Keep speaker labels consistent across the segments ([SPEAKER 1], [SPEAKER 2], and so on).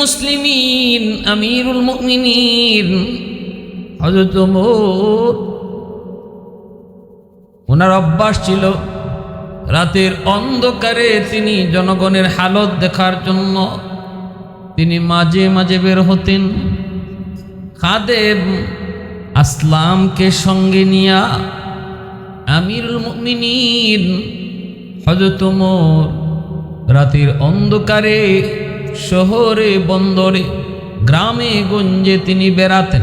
[SPEAKER 1] মুসলিমিন, আমিরুল ওনার অভ্যাস ছিল রাতের অন্ধকারে তিনি জনগণের হালত দেখার জন্য তিনি মাঝে মাঝে বের হতেন। খাদেব আসলামকে সঙ্গে নিয়া আমিরুল মুমিনিন, হযরত রাতের অন্ধকারে শহরে, বন্দরে, গ্রামে, গঞ্জে তিনি বেড়াতেন।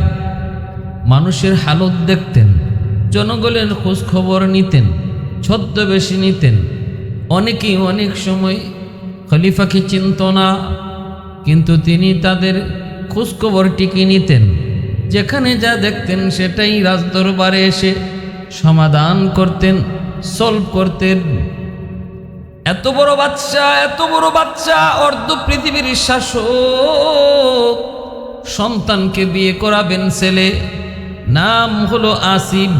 [SPEAKER 1] মানুষের হালত দেখতেন, জনগণের খোঁজ খবর নিতেন, ছদ্মবেশী নিতেন। অনেকেই অনেক সময় খলিফাকে চিনত না, কিন্তু তিনি তাদের খোঁজখবর টিকে নিতেন। যেখানে যা দেখতেন সেটাই রাজদরবারে এসে সমাধান করতেন সলভ করতেন। এত বড় বাচ্চা, এত বড় বাচ্চা, অর্ধ পৃথিবীর শাসক। সন্তানকে বিয়ে করাবেন ছেলে, নাম হলো আসিম।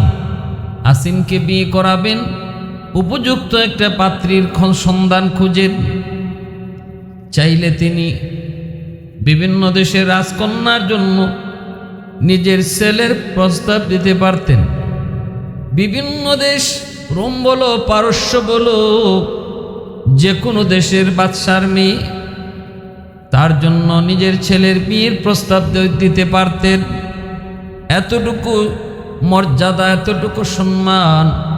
[SPEAKER 1] আসিমকে বিয়ে করাবেন, উপযুক্ত একটা পাত্রীর সন্ধান খুঁজেন। চাইলে তিনি বিভিন্ন দেশের রাজকন্যার জন্য নিজের ছেলের প্রস্তাব দিতে পারতেন। বিভিন্ন দেশ রোম বলো, পারস্য বলো যে কোনো দেশের বাদশার মেয়ে। তার জন্য নিজের ছেলের বিয়ের প্রস্তাব দিতে পারতেন। এতটুকু মর্যাদা, এতটুকু সম্মান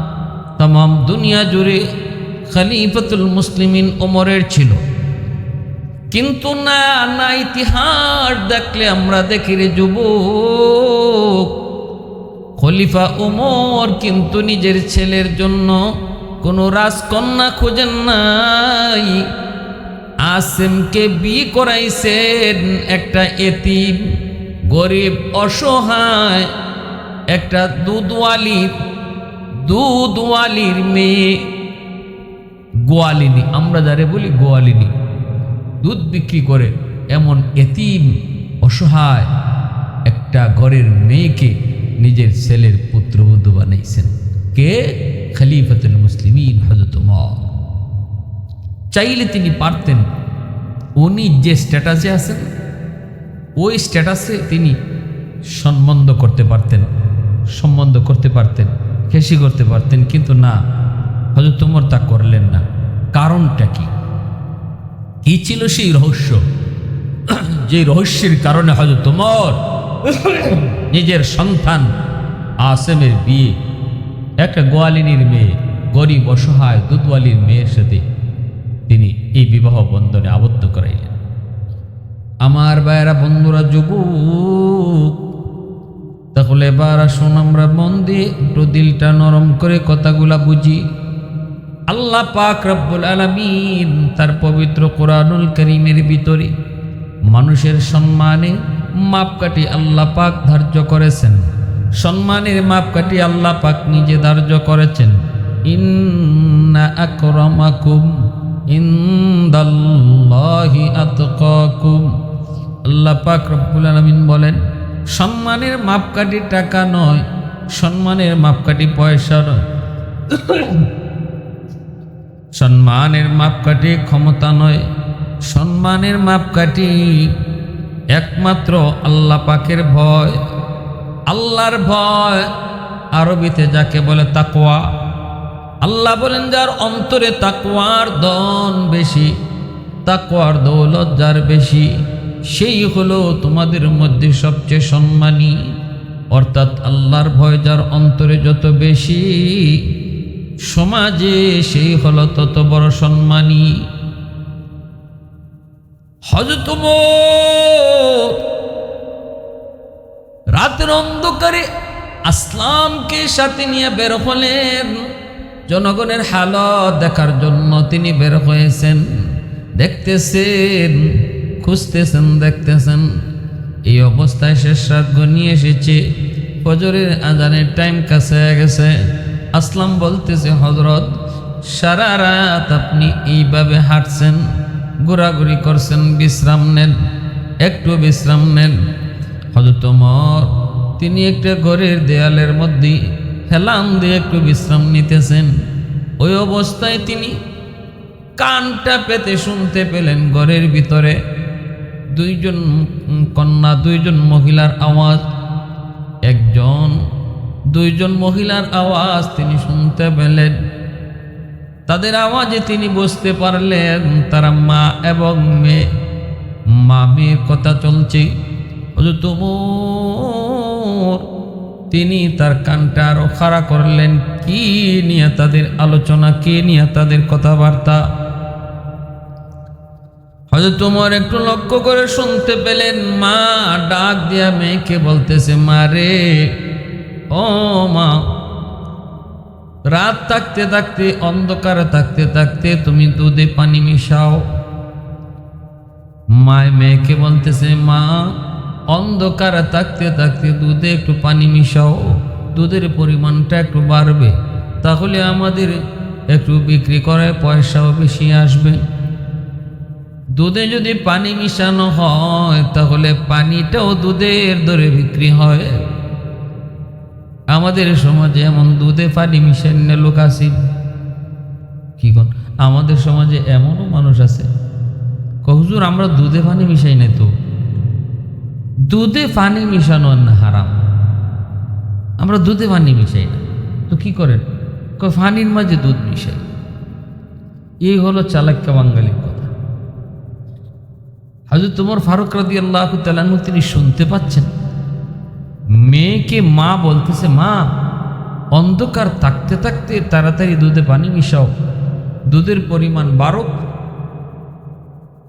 [SPEAKER 1] তাম দুনিয়া জুড়ে খলিফাতুল মুসলিমিন ওমরের ছিল। কিন্তু না না ইতিহাস দেখলে আমরা দেখি রে যুবক। খলিফা ওমর কিন্তু নিজের ছেলের জন্য কোনো রাজকন্যা খোঁজেন নাই। আসিমকে বিয়ে করাইছেন একটা এতিম, গরিব, অসহায়, একটা দুধওয়ালির দুধওয়ালির মেয়ে। গোয়ালিনী, আমরা যারে বলি গোয়ালিনী, দুধ বিক্রি করে এমন এতিম, অসহায় একটা ঘরের মেয়েকে নিজের ছেলের পুত্রবধূ বানাইছেন। কে খলিফাতুল মুসলিমিন হজরত উমর চাইলে তিনি পারতেন উনি যে স্ট্যাটাসে আছেন ওই স্ট্যাটাসে তিনি সম্বন্ধ করতে পারতেন সম্বন্ধ করতে পারতেন খেসি করতে পারতেন কিন্তু না হয়তো তোমার তা করলেন না কারণটা কি কি ছিল সেই রহস্য যে রহস্যের কারণে হয়তো তোমার নিজের সন্তান আসেমের বিয়ে একটা গোয়ালিনীর মেয়ে, গরিব, অসহায় দুধওয়ালির মেয়ের সাথে তিনি এই বিবাহ বন্ধনে আবদ্ধ করাইলেন। আমার বায়রা বন্ধুরা, যুবক, তাহলে এবার আসুন আমরা মন দিয়ে একটু দিলটা নরম করে কথাগুলা বুঝি। আল্লাহ পাক রব্বুল আলামিন তার পবিত্র কোরআনুল করিমের ভিতরে মানুষের সম্মানে মাপকাঠি আল্লাহ পাক ধার্য করেছেন। সম্মানের মাপকাঠি আল্লাহ পাক নিজে ধার্য করেছেন। ইন্না আকরামাকুম ইনদাল্লাহি আল্লাহ পাক রব্বুল আলামিন বলেন, সম্মানের মাপকাঠি টাকা নয়, সম্মানের মাপকাঠি পয়সা নয়। সম্মানের মাপকাঠি ক্ষমতা নয়, সম্মানের মাপকাঠি একমাত্র আল্লাহ পাকের ভয়। আল্লাহর ভয়। আরবিতে যাকে বলে তাকওয়া। আল্লাহ বলেন, যার অন্তরে তাকওয়ার দন বেশি, তাকওয়ার দৌলত যার বেশি, সেই হলো তোমাদের মধ্যে সবচেয়ে সম্মানী। অর্থাৎ আল্লাহর ভয় যার অন্তরে যত বেশি, সমাজে সেই হলো তত বড় সম্মানী। হজরত ওমর রাতের অন্ধকারে আসলামকে সাথে নিয়ে বের হলেন। জনগণের হালত দেখার জন্য তিনি বের হয়েছেন। দেখতেছেন, খুঁজতেছেন, দেখতেছেন। এই অবস্থায় শেষ রাত গনিয়ে এসেছে। ফজরের আজানের টাইম কাছে গেছে। আসলাম বলতেছে হজরত সারা রাত আপনি এইভাবে হাঁটছেন, ঘোরাঘুরি করছেন, বিশ্রাম নেন, একটু বিশ্রাম নেন। হজরত ওমর, তিনি একটা ঘরের দেয়ালের মধ্যে হেলান দিয়ে একটু বিশ্রাম নিতেছেন। ওই অবস্থায় তিনি কানটা পেতে শুনতে পেলেন ঘরের ভিতরে দুইজন কন্যা, দুইজন মহিলার আওয়াজ। একজন, দুইজন মহিলার আওয়াজ তিনি শুনতে পেলেন। তাদের আওয়াজে তিনি বুঝতে পারলেন, তারা মা এবং মেয়ে। মা মেয়ের কথা চলছে। তুমুর। তিনি তার কানটা আরও খাড়া করলেন, কি নিয়ে তাদের আলোচনা, কে নিয়ে তাদের কথাবার্তা? হয়তো তোমার একটু লক্ষ্য করে শুনতে পেলেন, মা ডাক দিয়া মেয়েকে বলতেছে, মা রে, ও মা, রাত থাকতে থাকতে, অন্ধকারে থাকতে থাকতে তুমি দুধে পানি মিশাও। মায় মেয়েকে বলতেছে, মা অন্ধকারে থাকতে থাকতে দুধে একটু পানি মিশাও, দুধের পরিমাণটা একটু বাড়বে। তাহলে আমাদের একটু বিক্রি করায় পয়সাও বেশি আসবে। দুধে যদি পানি মিশানো হয়, তাহলে পানিটাও দুধের দরে বিক্রি হয়। আমাদের সমাজে এমন দুধে পানি মিশান্য লোক আছে। কি কন? আমাদের সমাজে এমনও মানুষ আছে। কহুজুর আমরা দুধে পানি মিশাই নাই তো? দুধে পানি মিশানো হারাম। আমরা দুধে পানি মিশাই না। তো কি করেন? পানির মাঝে দুধ মিশাই। এই হলো চালাক্য বাঙালির কথা। হাজর তোমার ফারুক রাদি আল্লাহ তালানু তিনি শুনতে পাচ্ছেন। মেয়েকে মা বলতেছে, মা, অন্ধকার থাকতে থাকতে তাড়াতাড়ি দুধে পানি মিশাও। দুধের পরিমাণ বারো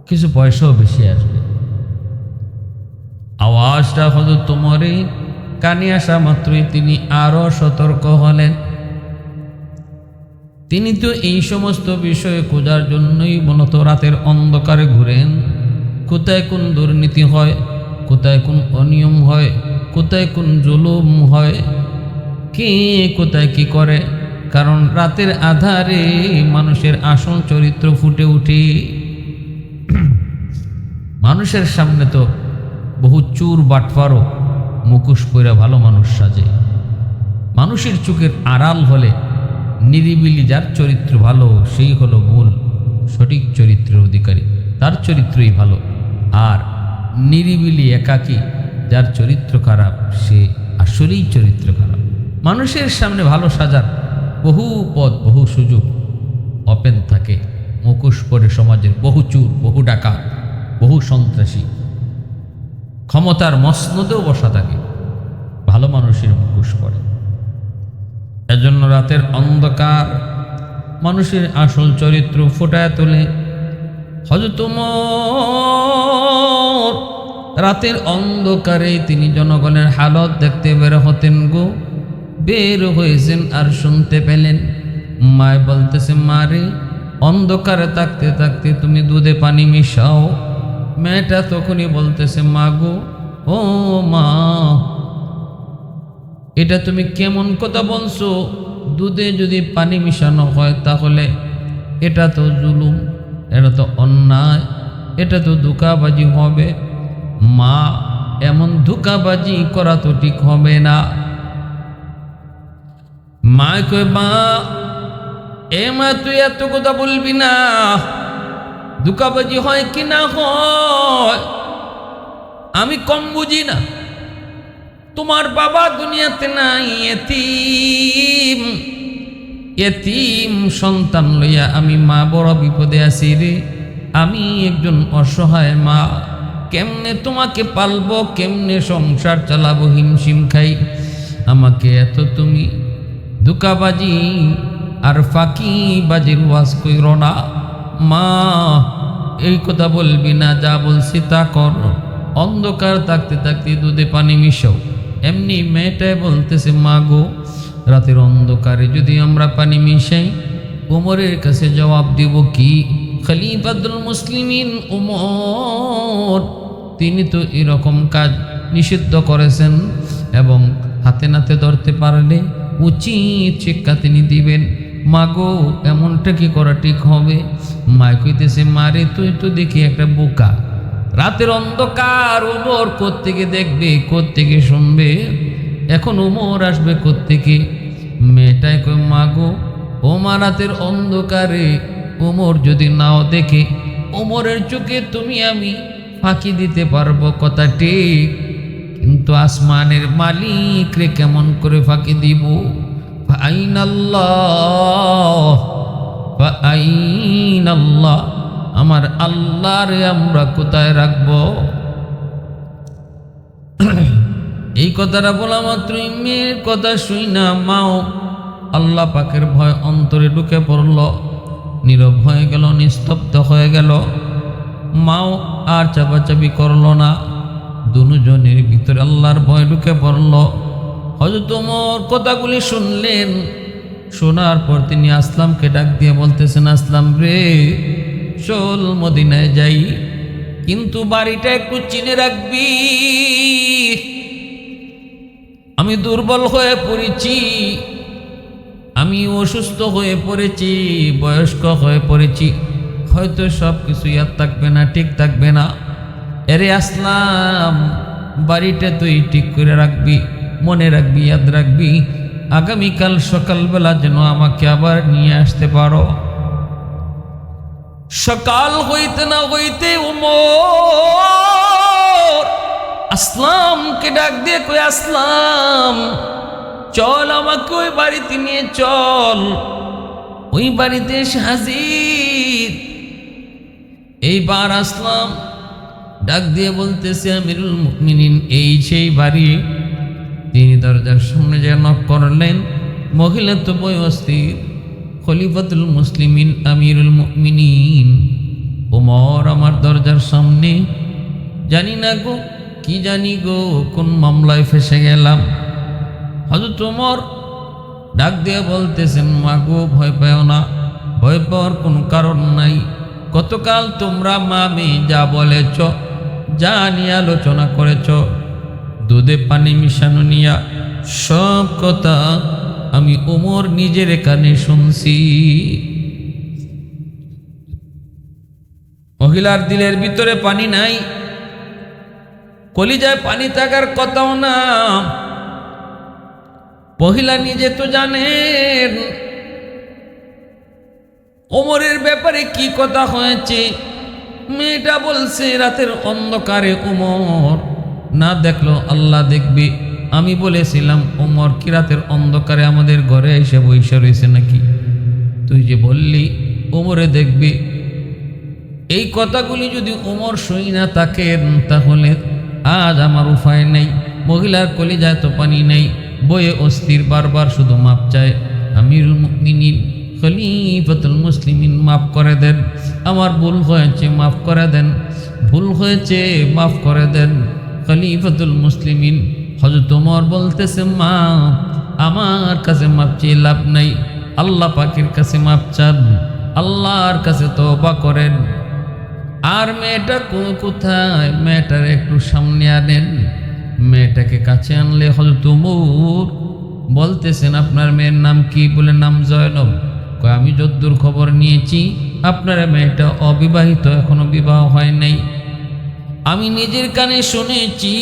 [SPEAKER 1] কিছু পয়সাও বেশি আসবে। আওয়াজটা হয়তো তোমারই কানে আসা মাত্রই তিনি আরও সতর্ক হলেন। তিনি তো এই সমস্ত বিষয়ে খোঁজার জন্যই মূলত রাতের অন্ধকারে ঘুরেন। কোথায় কোন দুর্নীতি হয়, কোথায় কোন অনিয়ম হয়, কোথায় কোন জুলুম হয়, কে কোথায় কি করে? কারণ রাতের আধারে মানুষের আসল চরিত্র ফুটে উঠে। মানুষের সামনে তো বহু চুর বাটফারও মুখোশ পরে ভালো মানুষ সাজে। মানুষের চোখের আড়াল হলে নিরিবিলি যার চরিত্র ভালো, সেই হলো মূল, সঠিক চরিত্রের অধিকারী। তার চরিত্রই ভালো। আর নিরিবিলি একাকী যার চরিত্র খারাপ, সে আসলেই চরিত্র খারাপ। মানুষের সামনে ভালো সাজার বহু পদ বহু সুযোগ ওপেন থাকে। মুখোশ পরে সমাজের বহু চুর, বহু ডাকাত, বহু সন্ত্রাসী ক্ষমতার মসনদেও বসা থাকে। ভালো মানুষের মুখোশ করে এজন্য রাতের অন্ধকার, মানুষের আসল চরিত্র ফোটায় তোলে। হজরত উমর, রাতের অন্ধকারে তিনি জনগণের হালত দেখতে বের হতেন গো। বের হয়েছেন আর শুনতে পেলেন। মায় বলতেছে মারে অন্ধকারে থাকতে থাকতে তুমি দুধে পানি মিশাও। মেয়েটা তখনই বলতেছে মা গো ও মা, এটা তুমি কেমন কথা বলছো? দুধে যদি পানি মিশানো হয় তাহলে এটা তো জুলুম, এটা তো অন্যায়, এটা তো ধোকাবাজি হবে। মা, এমন ধোকাবাজি করা তো ঠিক হবে না। মা কয়, মা, এ মা, তুই এত কথা বলবি না। ধোকাবাজি হয় কি না হয়? আমি কম বুঝি না। তোমার বাবা দুনিয়াতে নাই এতিম। এতিম সন্তান লইয়া আমি মা বড় বিপদে আছি রে। আমি একজন অসহায় মা। কেমনে তোমাকে পালব, কেমনে সংসার চালাবো, হিমশিম খাই? আমাকে এত তুমি ধোকাবাজি আর ফাঁকি বাজির ওয়াজ কইর না। মা, এই কথা বলবি না, যা বলছি তা কর। অন্ধকার থাকতে থাকতে দুধে পানি মিশাও এমনি মেয়েটাই বলতেছে, মা গো, রাতের অন্ধকারে যদি আমরা পানি মিশাই, উমরের কাছে জবাব দিব কি? খলিফাতুল মুসলিমিন উমর, তিনি তো এরকম কাজ নিষিদ্ধ করেছেন এবং হাতে নাতে ধরতে পারলে উচিত শিক্ষা তিনি দিবেন। মাগো, এমনটা কি করা ঠিক হবে? মায় কইতেছে, মারে, তুই তো দেখি একটা বোকা। রাতের অন্ধকার, উমর কোত্থেকে দেখবে, কোত্থেকে শুনবে? এখন উমর আসবে কোত্থেকে? মেয়েটাই কই মাগো ওমা রাতের অন্ধকারে উমর যদি নাও দেখে, উমরের চোখে তুমি আমি ফাঁকি দিতে পারব, কথা ঠিক। কিন্তু আসমানের মালিক রে কেমন করে ফাঁকি দিব? আইনাল্লাহ আইনাল্লাহ আমার আল্লাহরে আমরা কোথায় রাখব? এই কথাটা বলা মাত্রই মেয়ের কথা শুই না, মাও আল্লাহ পাকের ভয় অন্তরে ঢুকে পড়ল, নীরব হয়ে গেল, নিস্তব্ধ হয়ে গেল। মাও আর চাপাচাপি করল না, দুজনের ভিতরে আল্লাহর ভয় ঢুকে পড়ল। হয়তো তোমার কথাগুলি শুনলেন। শোনার পর তিনি আসলামকে ডাক দিয়ে বলতেছেন, আসলাম রে, চল মদিনায় যাই, কিন্তু বাড়িটা একটু চিনে রাখবি। আমি দুর্বল হয়ে পড়েছি, আমি অসুস্থ হয়ে পড়েছি, বয়স্ক হয়ে পড়েছি, হয়তো সব কিছু ইয়াদ থাকবে না, ঠিক থাকবে না। এরে আসলাম, বাড়িটা তুই ঠিক করে রাখবি। মনে রাখবি, ইয়াদ রাখবি, আগামীকাল সকালবেলা যেন আমাকে আবার নিয়ে আসতে পারো। সকাল হইতে না হইতে উমর, আসলামকে ডাক দিয়ে কই আসলাম, চল আমাকে ওই বাড়িতে নিয়ে চল। ওই বাড়িতে হাজির। এইবার আসলাম, ডাক দিয়ে বলতেছে, আমিরুল মুকমিনিন এই সেই বাড়ি। তিনি দরজার সামনে যে নক করলেন, মহিলা তো বই অস্থির। খলিফাতুল মুসলিমিন, আমিরুল মুকমিনিন ওমর আমার দরজার সামনে, জানি না গো, কি জানি গো, কোন মামলায় ফেসে গেলাম। হয়তো তোমার ডাক দিয়ে বলতেছেন, মা গো, ভয় পাও না, ভয় পাওয়ার কোনো কারণ নাই। গতকাল তোমরা মা মেয়ে যা বলেছ, যা নিয়ে আলোচনা করেছ দুধে পানি মিশানো নিয়া সব কথা আমি ওমর নিজের কানে শুনছি। মহিলার দিলের ভিতরে পানি নাই, কলিজায় পানি থাকার কথাও না। মহিলা নিজে তো জানেন, ওমরের ব্যাপারে কি কথা হয়েছে? মেয়েটা বলছে, রাতের অন্ধকারে ওমর না দেখল, আল্লাহ দেখবে। আমি বলেছিলাম, ওমর, কি রাতের অন্ধকারে আমাদের ঘরে এসে বৈশা রয়েছে নাকি? তুই যে বললি, ওমরে দেখবি। এই কথাগুলি যদি ওমর শুই না থাকেন, তাহলে আজ আমার উপায় নেই। মহিলার কলিজায় তো পানি নেই, বইয়ে অস্থির বারবার শুধু মাপ চায়। আমিরুল মুকমিনিন খলিফাতুল মুসলিমিন, মাফ করে দেন। আমার ভুল হয়েছে, মাফ করে দেন। ভুল হয়েছে, মাফ করে দেন। খলিফাতুল মুসলিমিন। হজরত ওমর বলতেছে, মা, আমার কাছে মাপ চেয়ে লাভ নাই। আল্লাহ পাখির কাছে মাপ চান। আল্লাহর কাছে তওবা করেন। আর মেয়েটা কোথায়? মেয়েটার একটু সামনে আনেন। মেয়েটাকে কাছে আনলে হয়তো মুর বলতেছেন, আপনার মেয়ের নাম কি? বলে, নাম জয়নব। আমি যদ্দূর খবর নিয়েছি। আপনার মেয়েটা অবিবাহিত, এখনও বিবাহ হয় নাই। আমি নিজের কানে শুনেছি,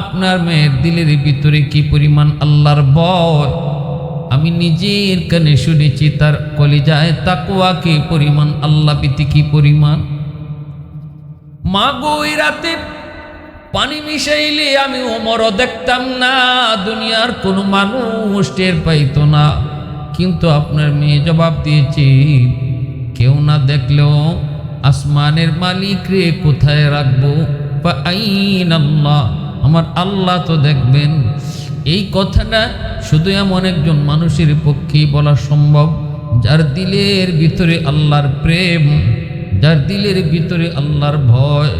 [SPEAKER 1] আপনার মেয়ের দিলের ভিতরে কি পরিমাণ আল্লাহর ভয় আমি নিজের কানে শুনেছি, তার কলিজায় তাকুয়া কি পরিমাণ, আল্লাহ প্রীতি কি পরিমাণ? মা গো ওই রাতে পানি মিশাইলে আমি ওমরও দেখতাম না, দুনিয়ার কোনো মানুষ টের পাইতো না। কিন্তু আপনার মেয়ে জবাব দিয়েছে, কেউ না দেখলেও আসমানের মালিক রে কোথায় রাখব? আল্লাহ, আমার আল্লাহ তো দেখবেন। এই কথাটা শুধু এমন একজন মানুষের পক্ষেই বলা সম্ভব, যার দিলের ভিতরে আল্লাহর প্রেম, যার দিলের ভিতরে আল্লাহর ভয়।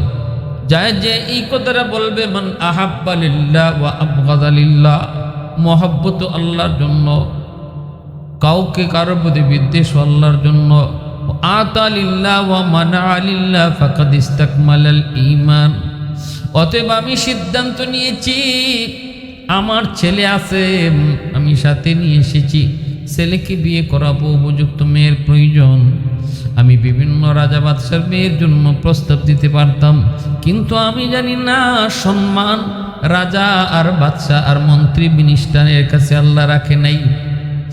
[SPEAKER 1] যায় যে এই কথাটা বলবে, মান আহাব্বালিল্লাহ ওয়া আবগাদালিল্লাহ মহব্বত আল্লাহর জন্য। কাউকে কারও প্রতি বিদ্বেষ আল্লাহর জন্য। আতালিল্লাহ ওয়া মানা আলিল্লাহ ফাকাদ ইস্তাকমালাল ঈমান। অতএব আমি সিদ্ধান্ত নিয়েছি, আমার ছেলে আছে, আমি সাথে নিয়ে এসেছি, ছেলেকে বিয়ে করাবো উপযুক্ত মেয়ের প্রয়োজন। আমি বিভিন্ন রাজা বাদশার মেয়ের জন্য প্রস্তাব দিতে পারতাম, কিন্তু আমি জানি না, সম্মান রাজা আর বাদশাহ আর মন্ত্রী মিনিস্টারের কাছে আল্লাহ রাখে নাই,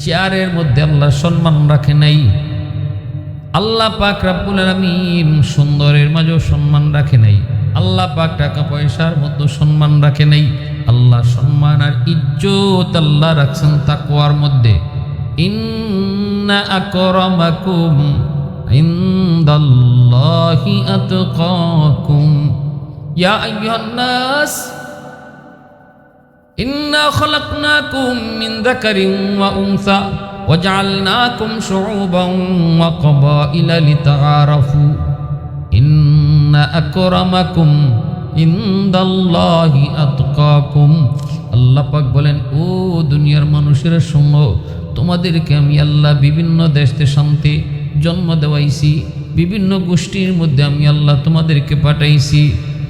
[SPEAKER 1] চেয়ারের মধ্যে আল্লাহ সম্মান রাখে নাই। আল্লাহ পাক রাব্বুল আলামিন সুন্দরের মাঝেও সম্মান রাখে নাই। আল্লাহ পাক টাকা পয়সার মতো সম্মান রাখে নাই। আল্লাহ সম্মান আর ইজ্জত আল্লাহ রাখছেন তাকওয়ার মধ্যে। ইন্না আকরামাকুম ইনদাল্লাহি আতকাকুম। ইয়া আইয়ুহান নাস ইন্না খলাকনাকুম মিন যাকারিন ওয়া উনসা। وجعلناكم شعوبا وقبائل لتعارفوا إن أكرمكم عند الله أتقاكم আল্লাহ পাক বলেন ও দুনিয়ার মানুষের শুনো তোমাদেরকে আমি আল্লাহ বিভিন্ন দেশ দেশান্তে জন্ম দেওয়াইছি বিভিন্ন গোষ্ঠীর মধ্যে আমি আল্লাহ তোমাদেরকে পাঠাইছি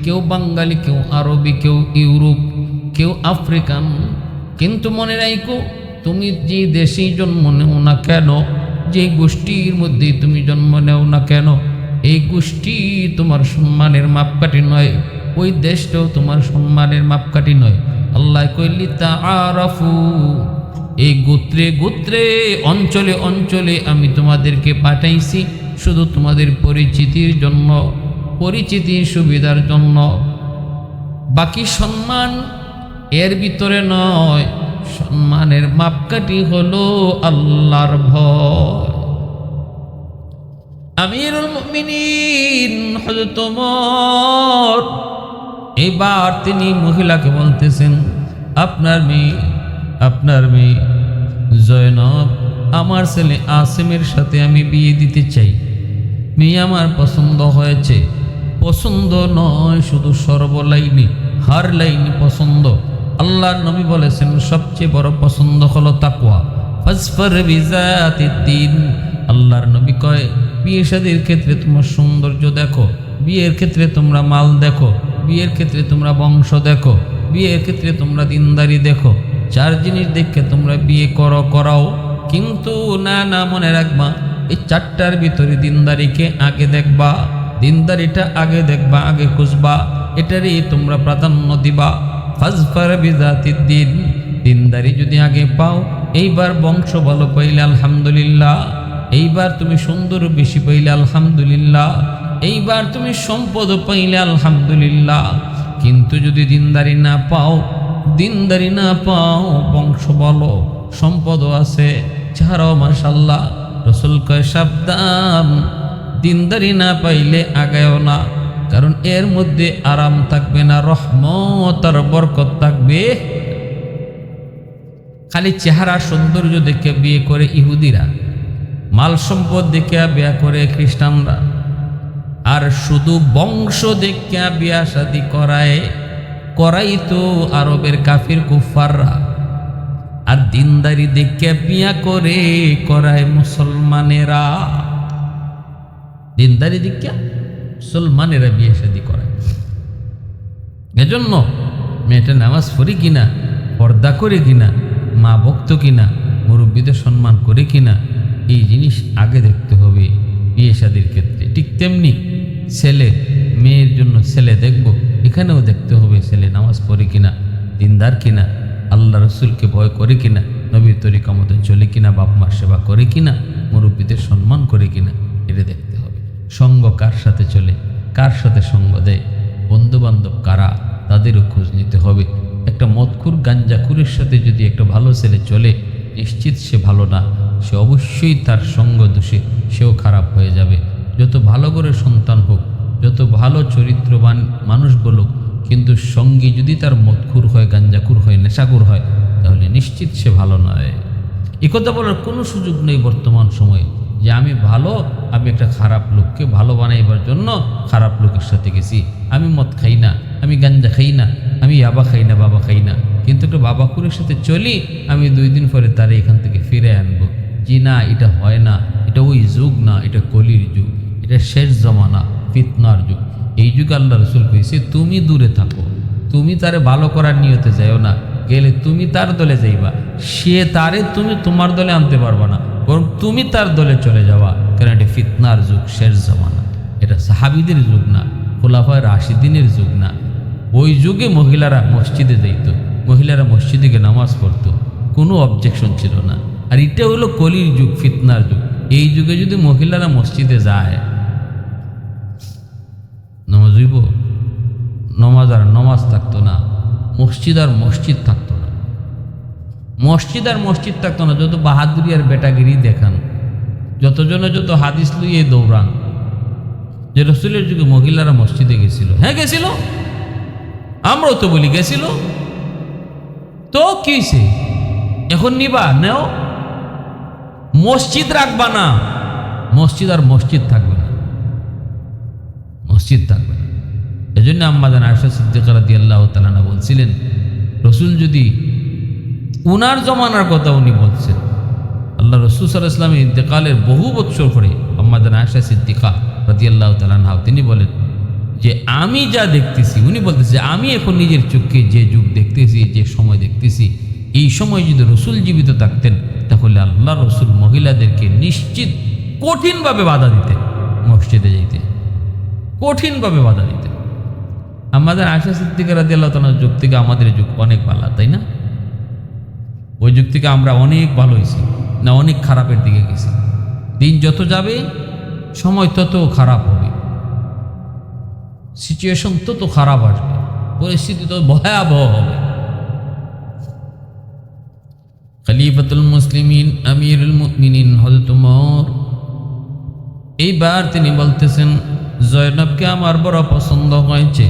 [SPEAKER 1] কেউ বাঙালি কেউ আরবি কেউ ইউরোপ কেউ আফ্রিকান কিন্তু মনে রাখো তুমি যে দেশেই জন্ম নেও না কেন? যে গোষ্ঠীর মধ্যে তুমি জন্ম নেও না কেন? এই গোষ্ঠী তোমার সম্মানের মাপকাঠি নয়। ওই দেশটাও তোমার সম্মানের মাপকাঠি নয়। আল্লাহ কইলি তা আরাফু এই গোত্রে গোত্রে, অঞ্চলে অঞ্চলে আমি তোমাদেরকে পাঠাইছি শুধু তোমাদের পরিচিতির জন্য, পরিচিতির সুবিধার জন্য। বাকি সম্মান এর ভিতরে নয়। সম্মানের মাপকাঠি হলো আল্লাহর ভয়। আমিরুল মুমিনিন, হযরত ওমর। এবার তিনি মহিলাকে বলতেছেন, আপনার মেয়ে আপনার মেয়ে, জয়নব, আমার ছেলে আসিমের সাথে আমি বিয়ে দিতে চাই। মেয়ে আমার পছন্দ হয়েছে। পছন্দ নয়, শুধু সর্বলাইনি হার লাইনি পছন্দ। আল্লাহর নবী বলেছেন, সবচেয়ে বড় পছন্দ হলো তাকওয়া। ফাসফার বিজাতিদ্দিন আল্লাহর নবী কয়, বিয়ে শাদীর ক্ষেত্রে তোমার সৌন্দর্য দেখো, বিয়ের ক্ষেত্রে তোমরা মাল দেখো, বিয়ের ক্ষেত্রে তোমরা বংশ দেখো, বিয়ের ক্ষেত্রে তোমরা দিনদারি দেখো, চার জিনিস দেখে তোমরা বিয়ে করো, করাও। কিন্তু না না, মনে রাখবা, এই চারটার ভিতরে দিনদারিকে আগে দেখবা, দিনদারিটা আগে দেখবা, আগে খুঁজবা, এটারই তোমরা প্রাধান্য দিবা। ফাজফার বিজাতির দিন। দিনদারি যদি আগে পাও, এইবার বংশ ভালো পাইলে আলহামদুলিল্লাহ। এইবার তুমি সুন্দর বেশি পাইলে আলহামদুলিল্লাহ। এইবার তুমি সম্পদ পাইলে আলহামদুলিল্লাহ। কিন্তু যদি দিনদারি না পাও, দিনদারি না পাও, বংশ বলো সম্পদও আছে, ছাড়াও মাসাল্লাহ রসুল কয় সাবধান, দিনদারি না পাইলে আগায়ও না। কারণ এর মধ্যে আরাম থাকবে না, রহমত আর বরকত থাকবে। খালি চেহারা সৌন্দর্য দেখে বিয়ে করে ইহুদিরা, মাল সম্পদ দেখে বিয়া করে খ্রিস্টানরা, আর শুধু বংশ দেখে বিয়া শাদি করায়, করাই তো আরবের কাফির কুফাররা আর দিনদারি দেখে বিয়া করে করায় মুসলমানেরা। দিনদারি দীক্ষা মুসলমানেরা বিয়ে শাদি করায়। এজন্য মেয়েটা নামাজ পড়ি কিনা, পর্দা করে কিনা, মা ভক্ত কিনা, মুরব্বীদের সম্মান করে কিনা, এই জিনিস আগে দেখতে হবে বিয়ে শাদির ক্ষেত্রে। ঠিক তেমনি ছেলে, মেয়ের জন্য ছেলে দেখব, এখানেও দেখতে হবে ছেলে নামাজ পড়ে কিনা, দিনদার কিনা, আল্লাহ রসুলকে ভয় করে কিনা, নবীর তরিকা মতো চলে কিনা, বাপ মার সেবা করে কিনা, মুরব্বীদের সম্মান করে কিনা, এটা দেখতে সঙ্গ কার সাথে চলে? কার সাথে সঙ্গ দেয়? বন্ধু বান্ধব কারা? তাদেরও খোঁজ নিতে হবে। একটা মদখুর গাঞ্জাখুরের সাথে যদি একটা ভালো ছেলে চলে, নিশ্চিত সে ভালো না। সে অবশ্যই তার সঙ্গ দোষে, সেও খারাপ হয়ে যাবে। যত ভালো করে সন্তান হোক, যত ভালো চরিত্রবান মানুষ বলুক, কিন্তু সঙ্গী যদি তার মদখুর হয়, গাঞ্জাখুর হয় নেশাকুর হয়, তাহলে নিশ্চিত সে ভালো নয়। একথা বলার কোনো সুযোগ নেই বর্তমান সময়ে। যে আমি ভালো, আমি একটা খারাপ লোককে ভালো বানাইবার জন্য খারাপ লোকের সাথে গেছি। আমি মদ খাই না, আমি গাঞ্জা খাই না, আমি ইয়াবা খাই না, বাবা খাই না। কিন্তু একটা বাবা বাবাকুরের সাথে চলি, আমি দুই দিন পরে তারে এখান থেকে ফিরে আনব। জি না, এটা হয় না, এটা ওই যুগ না, এটা কলির যুগ, এটা শেষ জমানা, ফিতনার যুগ। এই যুগ আল্লাহ রসুল কইছে, তুমি দূরে থাকো, তুমি তারে ভালো করার নিয়তে যাইও না, গেলে তুমি তার দলে যাইবা, সে তারে তুমি তোমার দলে আনতে পারবা না। বরং তুমি তার দলে চলে যাওয়া। কারণ এটা ফিতনার যুগ, শেষ জমানা। এটা সাহাবিদের যুগ না, খোলাফায় রাশিদিনের যুগ না। ওই যুগে মহিলারা মসজিদে যাইতো, মহিলারা মসজিদে গিয়ে নামাজ পড়তো। কোনো অবজেকশন ছিল না। আর এটা হলো কলির যুগ, ফিতনার যুগ। এই যুগে যদি মহিলারা মসজিদে যায়, নামাজ নমাজ আর নমাজ থাকতো না। মসজিদ আর মসজিদ থাকতো মসজিদ আর মসজিদ থাকতো না, যত বাহাদুরি আর বেটাগিরি দেখান, যতজনে যত হাদিস লইয়ে দৌড়ান, যে রসুলের যুগে মহিলারা মসজিদে গেছিল। হ্যাঁ গেছিল? আমরাও তো বলি গেছিল। তো কিসে এখন নিবা, নেও। মসজিদ রাখবা না, মসজিদ আর মসজিদ থাকবে না। মসজিদ থাকবে না। এই জন্য আম্মাদান আয়সা সিদ্দিকারা দিয়ে আল্লাহ তালানা বলছিলেন, রসুল যদি উনার জমানার কথা উনি বলছেন। আল্লাহ রসুল সাল ইসলামের ইন্তেকালের বহু বৎসর পরে আম্মাদান আয়সা সিদ্দিকা রাদি আল্লাহ তালানহাও তিনি বলেন যে আমি যা দেখতেছি, উনি বলতেছে, আমি এখন নিজের চোখে যে যুগ দেখতেছি, যে সময় দেখতেছি, এই সময় যদি রসুল জীবিত থাকতেন, তাহলে আল্লাহ রসুল মহিলাদেরকে নিশ্চিত কঠিনভাবে বাধা দিতেন, মসজিদে যাইতে। কঠিনভাবে বাধা দিতেন। আমাদের আশা সিদ্দিকার রাদি আল্লাহ তালার যুগ থেকে আমাদের যুগ অনেক ভালো তাই না? ওই যুগ থেকে আমরা অনেক ভালো হয়েছি, না অনেক খারাপের দিকে গেছি। দিন যত যাবে, সময় তত খারাপ হবে। সিচুয়েশন তত খারাপ আসবে, পরিস্থিতি তো ভয়াবহ হবে। খলিফাতুল মুসলিমিন, আমিরুল মুমিনিন, হযরত উমর। এইবার তিনি বলতেছেন, জয়নবকে আমার বড় পছন্দ হয়েছে।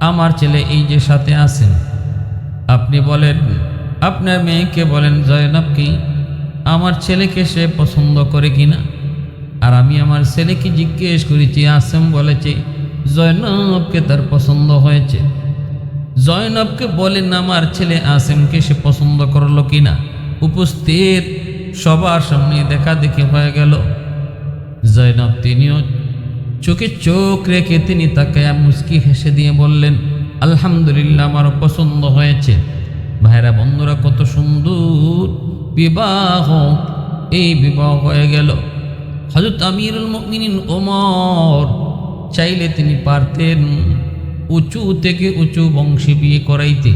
[SPEAKER 1] আমার ছেলে এই যে সাথে আছেন, আপনি বলেন আপনার মেয়েকে বলেন, জয়নব কি, আমার ছেলেকে সে পছন্দ করে কিনা আর আমি আমার ছেলেকে জিজ্ঞেস করেছি, আসেম বলেছে, জয়নবকে তার পছন্দ হয়েছে। জয়নবকে বলেন, আমার ছেলে আসেমকে সে পছন্দ করল কিনা উপস্থিত সবার সামনে দেখা দেখি হয়ে গেল। জয়নব তিনিও চোখে চোখ রেখে তিনি তাকে মুস্কি হেসে দিয়ে বললেন, আলহামদুলিল্লাহ, আমারও পছন্দ হয়েছে। ভাইরা, বন্ধুরা, কত সুন্দর বিবাহ। এই বিবাহ হয়ে গেল। হজরত আমিরুল মুমিনিন ওমর চাইলে তিনি পারতেন উঁচু থেকে উঁচু বংশী বিয়ে করাইতে।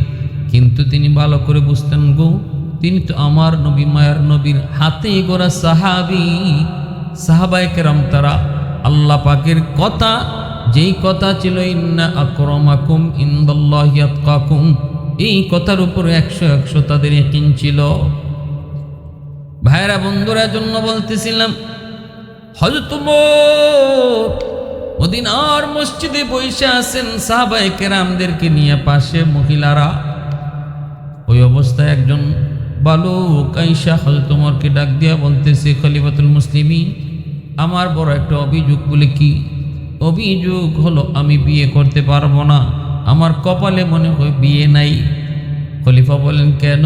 [SPEAKER 1] কিন্তু তিনি ভালো করে বুঝতেন, গো, তিনি তো আমার নবী মায়ার নবীর হাতে গোড়া সাহাবি। সাহাবায় কেরাম তারা আল্লাহ পাকের কথা, যেই কথা ছিল, ইন্না আকরমাকুম ইন্দাল্লাহি আতকাকুম। এই কথার উপর একশো একশো তাদের একিন ছিল। ভাইরা বন্ধুরা জন্য বলতেছিলাম হজরত মদিনার মসজিদে বসে আছেন সাহাবায়ে কেরামদেরকে নিয়ে পাশে মহিলারা। ওই অবস্থায় একজন বালুক আইসা হজরত উমরকে ডাক দিয়া বলতেছে, খলিফাতুল মুসলিমি আমার বড় একটা অভিযোগ বলে কি? অভিযোগ হলো, আমি বিয়ে করতে পারব না। আমার কপালে মনে হয় বিয়ে নাই। খলিফা বলেন, কেন?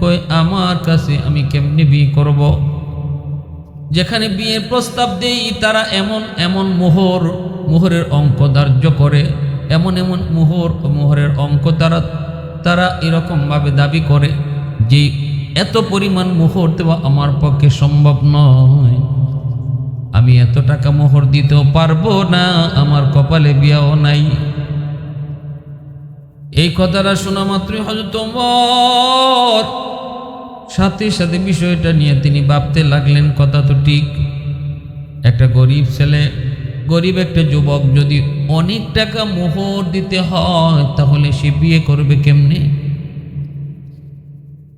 [SPEAKER 1] কই আমার কাছে আমি কেমনি বিয়ে করব। যেখানে বিয়ের প্রস্তাব দেই, তারা এমন এমন মোহর, মোহরের অঙ্ক ধার্য করে। এমন এমন মোহর মোহরের অঙ্ক তারা তারা এরকমভাবে দাবি করে যে, এত পরিমাণ মোহর দেওয়া আমার পক্ষে সম্ভব নয়। আমি এত টাকা মোহর দিতেও পারব না, আমার কপালে বিয়াও নাই। এই কথাটা শোনা মাত্রই হজরত ওমর। সাথে সাথে বিষয়টা নিয়ে তিনি ভাবতে লাগলেন, কথা তো ঠিক। একটা গরিব ছেলে, গরিব একটা যুবক যদি অনেক টাকা মোহর দিতে হয়, তাহলে সে বিয়ে করবে কেমনে?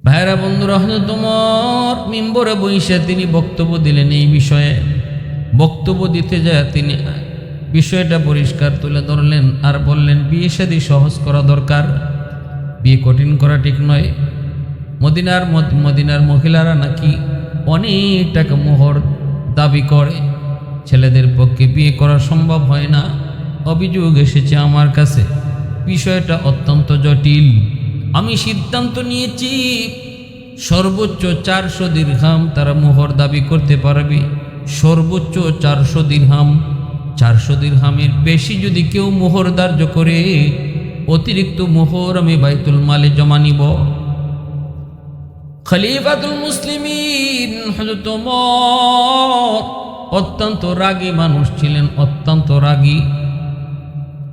[SPEAKER 1] ভাইরা, বন্ধুরা হয়তো তোমার মিম্বরে বইসে তিনি বক্তব্য দিলেন। এই বিষয়ে বক্তব্য দিতে যায় তিনি বিষয়টা পরিষ্কার তুলে ধরলেন আর বললেন, বিয়ে শাদী সহজ করা দরকার। বিয়ে কঠিন করা ঠিক নয়। মদিনার মদ- মদিনার মহিলারা নাকি অনেক টাকা মোহর দাবি করে। ছেলেদের পক্ষে বিয়ে করা সম্ভব হয় না। অভিযোগ এসেছে আমার কাছে। বিষয়টা অত্যন্ত জটিল। আমি সিদ্ধান্ত নিয়েছি, সর্বোচ্চ চারশো দীর্ঘাম তারা মোহর দাবি করতে পারবে। সর্বোচ্চ চারশো দীর্ঘাম চারশো দীর্ঘামের বেশি যদি কেউ মোহর ধার্য করে, অতিরিক্ত মোহর আমি বাইতুল মালে জমা নিব। খলিফাতুল ওমর অত্যন্ত রাগী মানুষ ছিলেন, অত্যন্ত রাগী।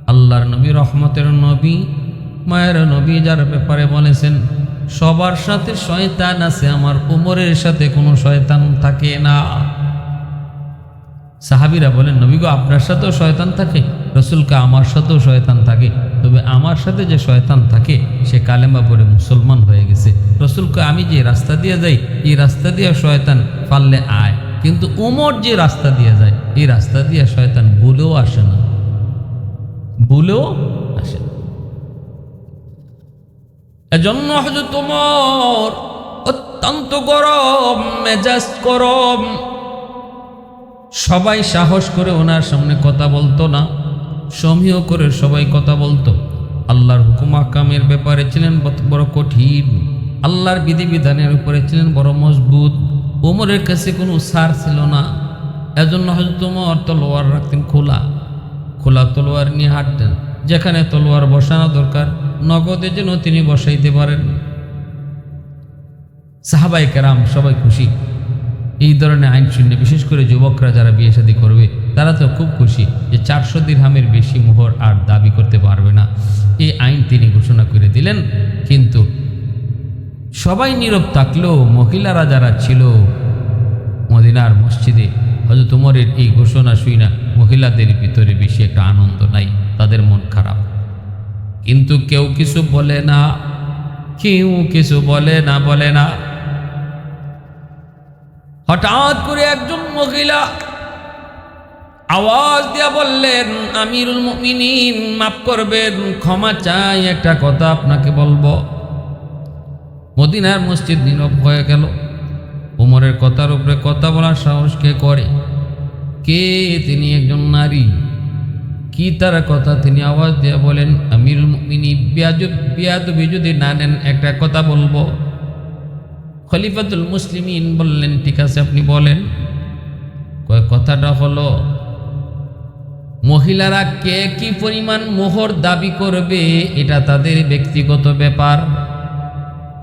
[SPEAKER 1] আল্লাহর নবী, রহমতের নবী, মায়ের নবী যার ব্যাপারে বলেছেন, সবার সাথে শয়তান আছে, আমার কোমরের সাথে কোনো শয়তান থাকে না। সাহাবিরা বলেন, নবী গো, আপনার সাথেও শয়তান থাকে, রসুলকে আমার সাথেও শয়তান থাকে। তবে আমার সাথে যে শয়তান থাকে, সে কালেমা পরে মুসলমান হয়ে গেছে। রসুলকে আমি যে রাস্তা দিয়ে যাই, এই রাস্তা দিয়ে শয়তান পারলে আয়। কিন্তু উমর যে রাস্তা দিয়ে যায়, এই রাস্তা দিয়ে শয়তান বলেও আসে না। বলেও আসে না। এজন্য হজরত উমর অত্যন্ত গরম মেজাজ গরম সবাই সাহস করে ওনার সামনে কথা বলতো না। সমীহ করে সবাই কথা বলতো। আল্লাহর হুকুম আকামের ব্যাপারে ছিলেন বড় কঠিন। আল্লাহর বিধিবিধানের উপরে ছিলেন বড় মজবুত। ওমরের কাছে কোনো সার ছিল না। এজন্য হয়তো তোমার তলোয়ার রাখতেন খোলা। খোলা তলোয়ার নিয়ে হাঁটতেন। যেখানে তলোয়ার বসানো দরকার, নগদে যেন তিনি বসাইতে পারেন। সাহাবাই কেরাম সবাই খুশি। এই ধরনের আইন শূন্য, বিশেষ করে যুবকরা যারা বিয়ে শাদী করবে, তারা তো খুব খুশি যে চারশো দিরহামের বেশি মোহর আর দাবি করতে পারবে না। এই আইন তিনি ঘোষণা করে দিলেন। কিন্তু সবাই নীরব থাকলেও মহিলারা যারা ছিল মদিনার মসজিদে হয়তো তোমারের এই ঘোষণা শুই না, মহিলাদের ভিতরে বেশি একটা আনন্দ নাই, তাদের মন খারাপ। কিন্তু কেউ কিছু বলে না, কেউ কিছু বলে না বলে না। হঠাৎ করে একজন মহিলা আওয়াজ দিয়া বললেন, আমিরুল মুমিনিন, মাফ করবেন, ক্ষমা চাই, একটা কথা আপনাকে বলব। মদিনার মসজিদ নীরব হয়ে গেল। উমরের কথার উপরে কথা বলার সাহস কে করে? কে তিনি একজন নারী? কি তার কথা? তিনি আওয়াজ দিয়ে বলেন, আমিরুল মুমিনি বিয়াজব বিয়াদবি যদি না নেন, একটা কথা বলব। খলিফাতুল মুসলিমিন বললেন, ঠিক আছে, আপনি বলেন। কথাটা হলো, মহিলারা কে কি পরিমাণ মোহর দাবি করবে, এটা তাদের ব্যক্তিগত ব্যাপার।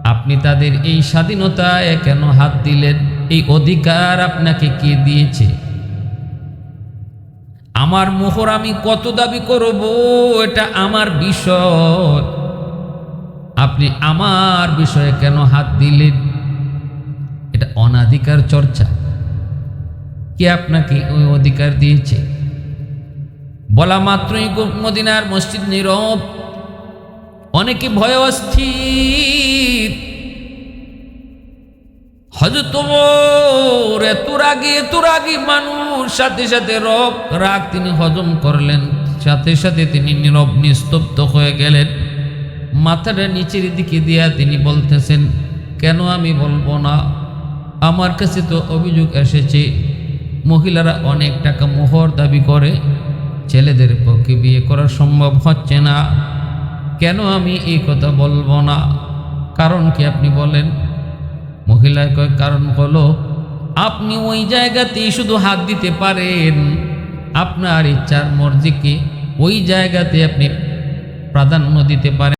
[SPEAKER 1] আপনি তাদের এই স্বাধীনতায় কেন হাত দিলেন? এই অধিকার আপনাকে কে দিয়েছে? আমার মোহর আমি কত দাবি করব, এটা আমার বিষয়। আপনি আমার বিষয়ে কেন হাত দিলেন? এটা অনাধিকার চর্চা। কে আপনাকে ওই অধিকার দিয়েছে? বলা মাত্রই মদিনার মসজিদ নীরব। অনেকে ভয় অস্থির। এত এত মানুষ, সাথে সাথে রব, রাগ তিনি হজম করলেন। সাথে সাথে তিনি নীরব, নিস্তব্ধ হয়ে গেলেন। মাথাটা নিচের দিকে দিয়া তিনি বলতেছেন, কেন আমি বলব না? আমার কাছে তো অভিযোগ এসেছে, মহিলারা অনেক টাকা মোহর দাবি করে, ছেলেদের পক্ষে বিয়ে করা সম্ভব হচ্ছে না। কেন আমি এই কথা বলব না? কারণ কি আপনি বলেন? মহিলায় কয় কারণ হলো, আপনি ওই জায়গাতেই শুধু হাত দিতে পারেন। আপনার ইচ্ছার মর্জিকে ওই জায়গাতে আপনি প্রাধান্য দিতে পারেন।